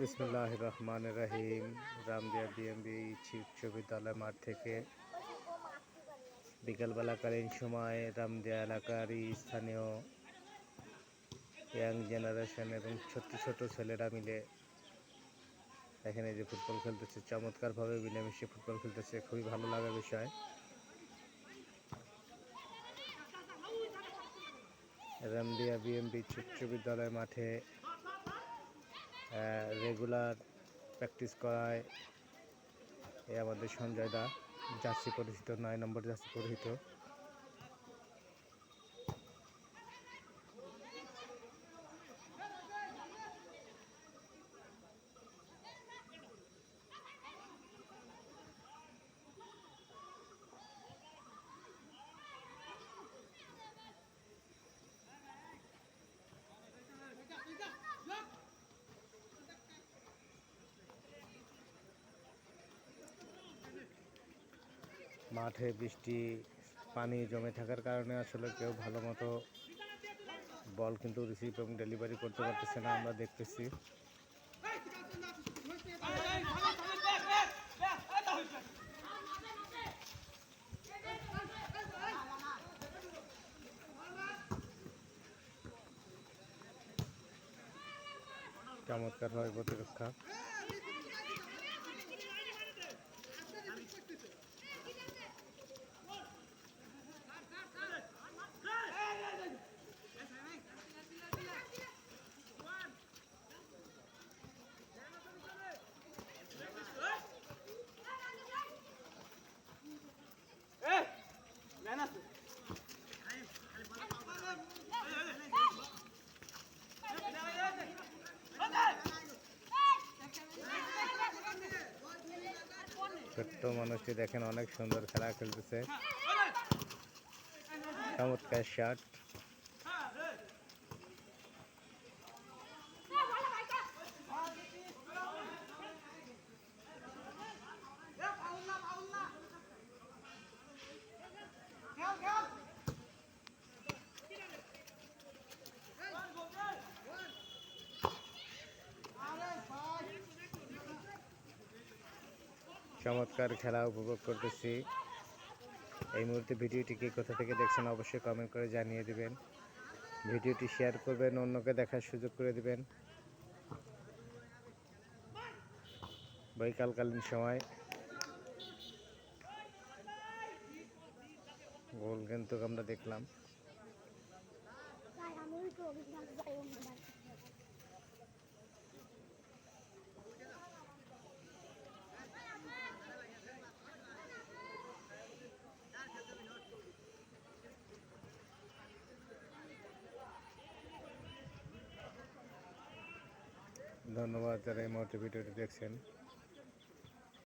বিসমুল্লাহ রহমান রাহিম রামদিয়া বিএমবি উচ্চ বিদ্যালয় মাঠ থেকে বিকালবেলাকালীন সময় রামদিয়া এলাকারই স্থানীয় ইয়াং জেনারেশন এবং ছোট্ট ছোট ছেলেরা মিলে এখানে যে ফুটবল খেলতেছে, চমৎকারভাবে মিলেমিশে ফুটবল খেলতেছে, খুবই ভালো লাগার বিষয়। রামদিয়া বিএমবি উচ্চ বিদ্যালয় মাঠে রেগুলার প্র্যাকটিস করায়। এ আমাদের সঞ্জয় দা জার্সি পরিচিত নয় নম্বর জার্সি পরিচিত মাঠে বৃষ্টি, পানি জমে থাকার কারণে আসলে কেউ ভালো মতো বল কিন্তু রিসিভ এবং ডেলিভারি করতে পারতেছে না, আমরা দেখতেছি। চমৎকার চমৎকারভাবে প্রতিরক্ষা। ছোট্ট মানুষটি দেখেন অনেক সুন্দর খেলা খেলতেছে। চমৎকার শার্ট চমৎকার খেলা উপভোগ করতেছি। এই মুহূর্তে ভিডিওটি কে কোথা থেকে দেখছেন অবশ্যই কমেন্ট করে জানিয়ে দিবেন। ভিডিওটি শেয়ার করবেন, অন্যকে দেখার সুযোগ করে দিবেন। বৈকালকালীন সময়। গোল কিন্তু আমরা দেখলাম। ধন্যবাদ যারা এই মুহূর্তে ভিডিওটি দেখছেন